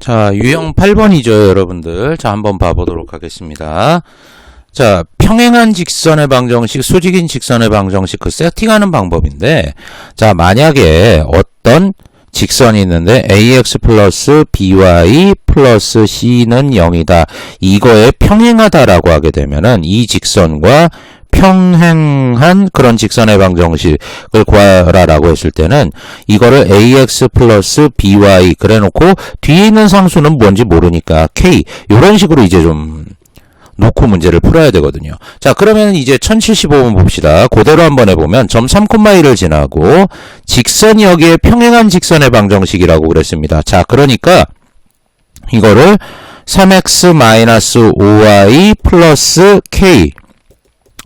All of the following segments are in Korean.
자, 유형 8번이죠, 여러분들. 자, 한번 봐보도록 하겠습니다. 자, 평행한 직선의 방정식, 수직인 직선의 방정식 그 세팅하는 방법인데, 자, 만약에 어떤 직선이 있는데 ax 플러스 by 플러스 c는 0이다. 이거에 평행하다라고 하게 되면은 이 직선과 평행한 그런 직선의 방정식을 구하라라고 했을 때는 이거를 ax 플러스 by 그래 놓고 뒤에 있는 상수는 뭔지 모르니까 k 이런 식으로 이제 좀 놓고 문제를 풀어야 되거든요. 자, 그러면 이제 1075번 봅시다. 그대로 한번 해보면 점 3,1을 지나고 직선이 여기에 평행한 직선의 방정식이라고 그랬습니다. 자, 그러니까 이거를 3x-5y 플러스 k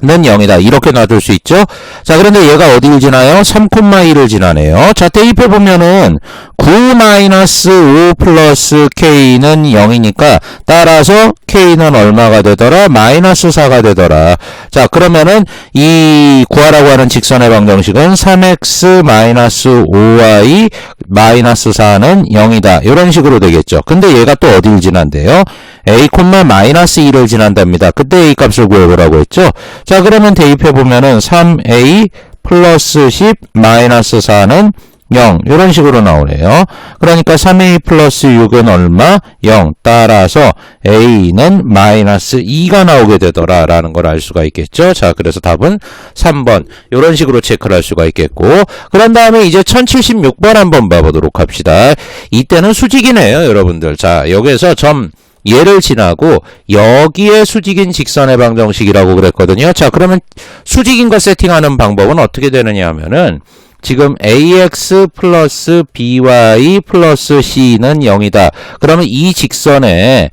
는 0이다. 이렇게 놔둘 수 있죠? 자, 그런데 얘가 어디를 지나요? 3,2를 지나네요. 자, 대입해 보면은 9-5 플러스 k는 0이니까 따라서 k는 얼마가 되더라? 마이너스 4가 되더라. 자, 그러면은 이 구하라고 하는 직선의 방정식은 3x 마이너스 5y 마이너스 4는 0이다. 이런 식으로 되겠죠. 근데 얘가 또 어디를 지난대요? A 마이너스 2를 지난답니다. 그때 a 값을 구해보라고 했죠. 자, 그러면 대입해보면은 3a 플러스 10 마이너스 4는 0 이런 식으로 나오네요. 그러니까 3a 플러스 6은 얼마? 0 따라서 a는 마이너스 2가 나오게 되더라라는 걸 알 수가 있겠죠. 자 그래서 답은 3번 이런 식으로 체크를 할 수가 있겠고 그런 다음에 이제 1076번 한번 봐보도록 합시다. 이때는 수직이네요 여러분들. 자 여기에서 점 얘를 지나고 여기에 수직인 직선의 방정식이라고 그랬거든요. 자, 그러면 수직인 거 세팅하는 방법은 어떻게 되느냐 하면은 지금 ax 플러스 by 플러스 c는 0이다. 그러면 이 직선에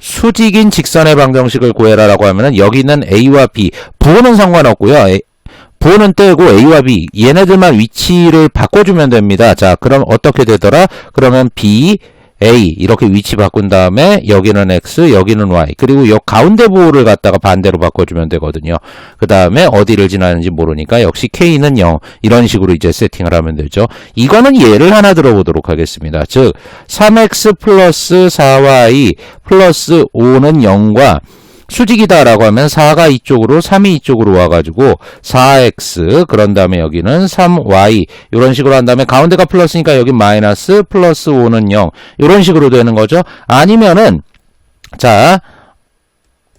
수직인 직선의 방정식을 구해라라고 하면은 여기 있는 a와 b 부호는 상관없고요. A- 부호는 떼고 a와 b 얘네들만 위치를 바꿔주면 됩니다. 자, 그럼 어떻게 되더라? 그러면 b A 이렇게 위치 바꾼 다음에 여기는 X 여기는 Y. 그리고 요 가운데 부호를 갖다가 반대로 바꿔주면 되거든요. 그 다음에 어디를 지나는지 모르니까 역시 K는 0 이런 식으로 이제 세팅을 하면 되죠. 이거는 예를 하나 들어보도록 하겠습니다. 즉 3X 플러스 4Y 플러스 5는 0과 수직이다라고 하면 4가 이쪽으로 3이 이쪽으로 와가지고 4x 그런 다음에 여기는 3y 이런 식으로 한 다음에 가운데가 플러스니까 여기 마이너스 플러스 5는 0 이런 식으로 되는 거죠. 아니면은 자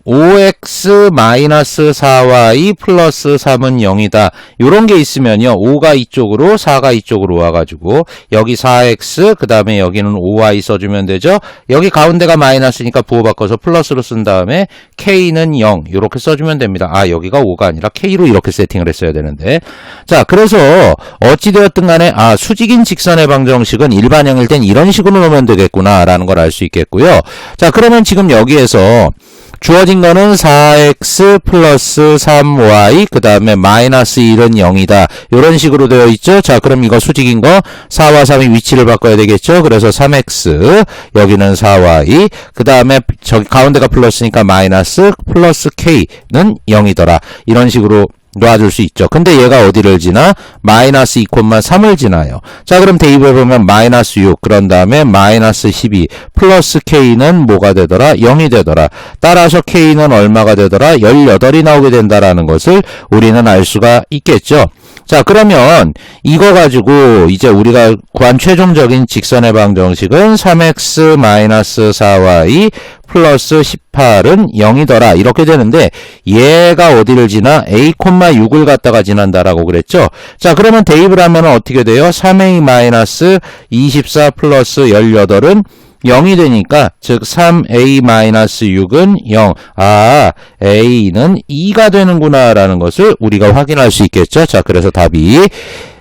5x 마이너스 4y 플러스 3은 0이다. 요런 게 있으면요. 5가 이쪽으로 4가 이쪽으로 와가지고 여기 4x 그 다음에 여기는 5y 써주면 되죠. 여기 가운데가 마이너스니까 부호 바꿔서 플러스로 쓴 다음에 k는 0 이렇게 써주면 됩니다. 아 여기가 5가 아니라 k로 이렇게 세팅을 했어야 되는데 자 그래서 어찌되었든 간에 아 수직인 직선의 방정식은 일반형일 땐 이런 식으로 놓으면 되겠구나 라는 걸 알 수 있겠고요. 자 그러면 지금 여기에서 주어진 거는 4x 플러스 3y 그 다음에 마이너스 1은 0이다. 이런 식으로 되어 있죠? 자 그럼 이거 수직인 거 4와 3이 위치를 바꿔야 되겠죠? 그래서 3x 여기는 4y 그 다음에 저기 가운데가 플러스니까 마이너스 플러스 k는 0이더라. 이런 식으로 놔줄 수 있죠. 근데 얘가 어디를 지나? 마이너스 2,3을 지나요. 자, 그럼 대입해 보면 마이너스 6, 그런 다음에 마이너스 12, 플러스 K는 뭐가 되더라? 0이 되더라. 따라서 K는 얼마가 되더라? 18이 나오게 된다라는 것을 우리는 알 수가 있겠죠. 자, 그러면 이거 가지고 이제 우리가 구한 최종적인 직선의 방정식은 3x-4y 플러스 18은 0이더라. 이렇게 되는데 얘가 어디를 지나? A,6을 갖다가 지난다라고 그랬죠. 자, 그러면 대입을 하면 어떻게 돼요? 3a-24 플러스 18은 0이 되니까 즉 3a-6은 0. 아, a는 2가 되는구나 라는 것을 우리가 확인할 수 있겠죠. 자, 그래서 답이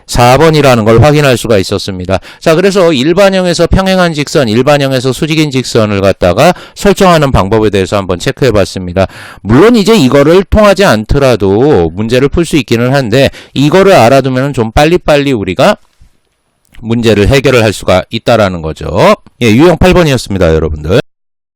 4번이라는 걸 확인할 수가 있었습니다. 자, 그래서 일반형에서 평행한 직선, 일반형에서 수직인 직선을 갖다가 설정하는 방법에 대해서 한번 체크해 봤습니다. 물론 이제 이거를 통하지 않더라도 문제를 풀 수 있기는 한데 이거를 알아두면 좀 빨리빨리 우리가 문제를 해결을 할 수가 있다라는 거죠. 예, 유형 8번이었습니다, 여러분들.